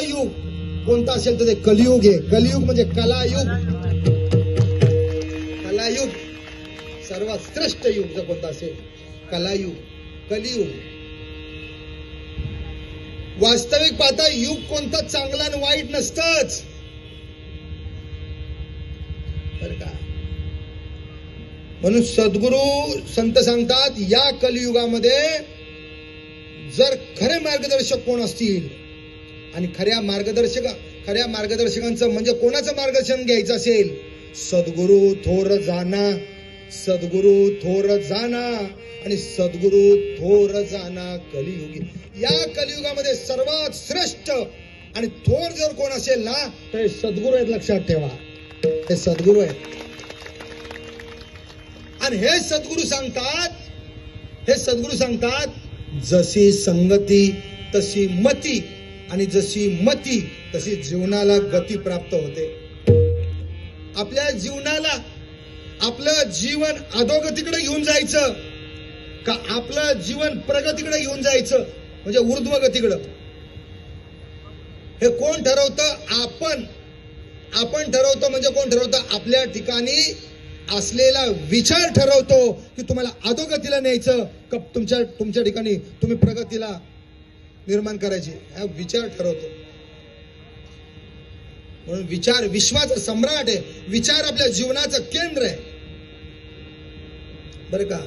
युग कोणता असेल तर ते कलियुग आहे. कलियुग म्हणजे कलायुग. कलायुग. सर्वात श्रेष्ठ युग जर कोणता असेल कलायुग. कलियुग. वास्तविक पाहता युग कोणता चांगला आणि वाईट नसतच. बर का? म्हणून सद्गुरू संत सांगतात या कलियुगामध्ये जर खरे मार्गदर्शक कोण असतील आणि खऱ्या मार्गदर्शक खऱ्या मार्गदर्शकांचं म्हणजे कोणाचं मार्गदर्शन घ्यायचं असेल? सद्गुरू थोर जाना. सद्गुरू थोर जाना. आणि सद्गुरू थोर जाना कलियुगी. या कलियुगामध्ये सर्वात श्रेष्ठ आणि थोर जर कोण असेल ना तर हे सद्गुरू आहेत लक्षात ठेवा. हे सद्गुरू आहेत. आणि हे सद्गुरू सांगतात हे सद्गुरू सांगतात जशी संगती तशी मती. आणि जशी मती तशी जीवनाला गती प्राप्त होते. आपल्या जीवनाला आपलं जीवन अधोगतीकडे घेऊन जायचं का आपलं जीवन प्रगतीकडे घेऊन जायचं? म्हणजे ऊर्ध्व गतीकडं हे कोण ठरवतं? आपण. आपण ठरवतो म्हणजे कोण ठरवतं? आपल्या ठिकाणी असलेला विचार ठरवतो की तुम्हाला अधोगतीला न्यायचं का तुमच्या तुमच्या ठिकाणी तुम्ही प्रगतीला निर्माण करायची हा विचार ठरवतो. म्हणून विचार विश्वाचा सम्राट आहे. विचार आपल्या जीवनाचं केंद्र आहे. बरं का?